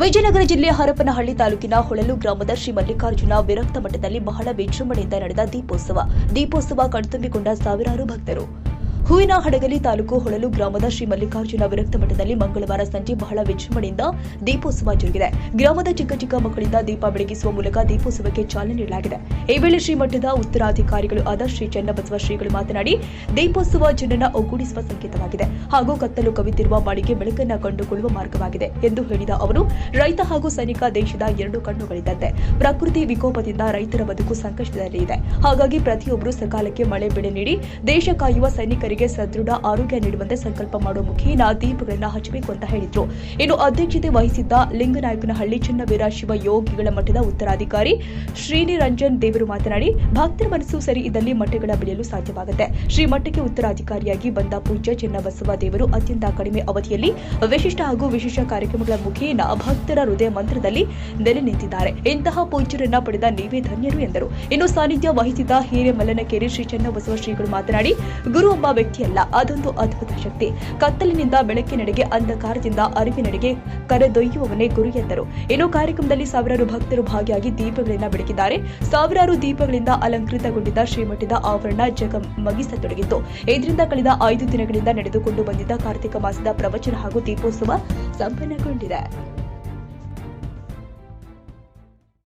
ವಿಜಯನಗರ ಜಿಲ್ಲೆಯ ಹರಪನಹಳ್ಳಿ ತಾಲೂಕಿನ ಹೊಳಲು ಗ್ರಾಮದ ಶ್ರೀ ಮಲ್ಲಿಕಾರ್ಜುನ ವಿರಕ್ತ ಮಠದಲ್ಲಿ ಬಹಳ ವಿಜೃಂಭಣೆಯಿಂದ ನಡೆದ ದೀಪೋತ್ಸವ. ದೀಪೋತ್ಸವ ಕಣ್ತುಂಬಿಕೊಂಡ ಸಾವಿರಾರು ಭಕ್ತರು. ಹೂವಿನ ಹಡಗಲಿ ತಾಲೂಕು ಹೊಳಲು ಗ್ರಾಮದ ಶ್ರೀ ಮಲ್ಲಿಕಾರ್ಜುನ ವಿರಕ್ತ ಮಠದಲ್ಲಿ ಮಂಗಳವಾರ ಸಂಜೆ ಬಹಳ ವಿಜೃಂಭಣೆಯಿಂದ ದೀಪೋತ್ಸವ ಜರುಗಿದೆ. ಗ್ರಾಮದ ಚಿಕ್ಕ ಚಿಕ್ಕ ಮಕ್ಕಳಿಂದ ದೀಪ ಬೆಳಗಿಸುವ ಮೂಲಕ ದೀಪೋತ್ಸವಕ್ಕೆ ಚಾಲನೆ ನೀಡಲಾಗಿದೆ. ಈ ವೇಳೆ ಶ್ರೀ ಮಠದ ಉತ್ತರಾಧಿಕಾರಿಗಳು ಆದ ಶ್ರೀ ಚನ್ನಬಸವ ಶ್ರೀಗಳು ಮಾತನಾಡಿ, ದೀಪೋತ್ಸವ ಜನನ ಒಗ್ಗೂಡಿಸುವ ಸಂಕೇತವಾಗಿದೆ ಹಾಗೂ ಕತ್ತಲು ಕವಿತಿರುವ ಬಾಡಿಗೆ ಬೆಳಕನ್ನ ಕಂಡುಕೊಳ್ಳುವ ಮಾರ್ಗವಾಗಿದೆ ಎಂದು ಹೇಳಿದ ಅವರು, ರೈತ ಹಾಗೂ ಸೈನಿಕ ದೇಶದ ಎರಡು ಕಣ್ಣುಗಳಿದ್ದಂತೆ ಪ್ರಕೃತಿ ವಿಕೋಪದಿಂದ ರೈತರ ಬದುಕು ಸಂಕಷ್ಟದಲ್ಲಿ ಇದೆ ಹಾಗಾಗಿ ಪ್ರತಿಯೊಬ್ಬರು ಸಕಾಲಕ್ಕೆ ಮಳೆ ಬೆಳೆ ನೀಡಿ ದೇಶ ಕಾಯುವ ಸೈನಿಕರಿಗೆ ಸದೃಢ ಆರೋಗ್ಯ ನೀಡುವಂತೆ ಸಂಕಲ್ಪ ಮಾಡುವ ಮುಖೇನ ದೀಪಗಳನ್ನ ಹಚ್ಚಬೇಕು ಅಂತ ಹೇಳಿದ್ರು. ಇನ್ನು ಅಧ್ಯಕ್ಷತೆ ವಹಿಸಿದ್ದ ಲಿಂಗನಾಯಕನಹಳ್ಳಿ ಚನ್ನವೀರ ಶಿವ ಯೋಗಿಗಳ ಮಠದ ಉತ್ತರಾಧಿಕಾರಿ ಶ್ರೀನಿರಂಜನ್ ದೇವರು ಮಾತನಾಡಿ, ಭಕ್ತರ ಮನಸ್ಸು ಸರಿ ಇದ್ದಲ್ಲಿ ಮಠಗಳ ಬೆಳೆಯಲು ಸಾಧ್ಯವಾಗುತ್ತೆ. ಶ್ರೀ ಮಠಕ್ಕೆ ಉತ್ತರಾಧಿಕಾರಿಯಾಗಿ ಬಂದ ಪೂಜ್ಯ ಚೆನ್ನಬಸವ ದೇವರು ಅತ್ಯಂತ ಕಡಿಮೆ ಅವಧಿಯಲ್ಲಿ ವಿಶಿಷ್ಟ ಹಾಗೂ ವಿಶೇಷ ಕಾರ್ಯಕ್ರಮಗಳ ಮುಖೇನ ಭಕ್ತರ ಹೃದಯ ಮಂತ್ರದಲ್ಲಿ ನೆಲೆ ನಿಂತಿದ್ದಾರೆ. ಇಂತಹ ಪೂಜ್ಯರನ್ನ ಪಡೆದ ನೀವೇ ಧನ್ಯರು ಎಂದರು. ಇನ್ನು ಸಾನ್ನಿಧ್ಯ ವಹಿಸಿದ್ದ ಹಿರೇಮಲ್ಲನಕೆರೆ ಶ್ರೀ ಚನ್ನಬಸವ ಶ್ರೀಗಳು ಮಾತನಾಡಿ, ಗುರು ಒಬ್ಬ ವ್ಯಕ್ತಿಯಲ್ಲ ಅದೊಂದು ಅದ್ಭುತ ಶಕ್ತಿ. ಕತ್ತಲಿನಿಂದ ಬೆಳಕಿನೆಡೆಗೆ ಅಂಧಕಾರದಿಂದ ಅರಿವಿನೆಡೆಗೆ ಕರೆದೊಯ್ಯುವವನೇ ಗುರು ಎಂದರು. ಇನ್ನು ಕಾರ್ಯಕ್ರಮದಲ್ಲಿ ಸಾವಿರಾರು ಭಕ್ತರು ಭಾಗಿಯಾಗಿ ದೀಪಗಳಿಂದ ಬೆಳಗಿದ್ದಾರೆ ಸಾವಿರಾರು ದೀಪಗಳಿಂದ ಅಲಂಕೃತಗೊಂಡಿದ್ದ ಶ್ರೀಮಠದ ಆವರಣ ಜಗಮಗಿಸತೊಡಗಿತ್ತು. ಇದರಿಂದ ಕಳೆದ ಐದು ದಿನಗಳಿಂದ ನಡೆದುಕೊಂಡು ಬಂದಿದ್ದ ಕಾರ್ತಿಕ ಮಾಸದ ಪ್ರವಚನ ಹಾಗೂ ದೀಪೋತ್ಸವ ಸಂಪನ್ನಗೊಂಡಿದೆ.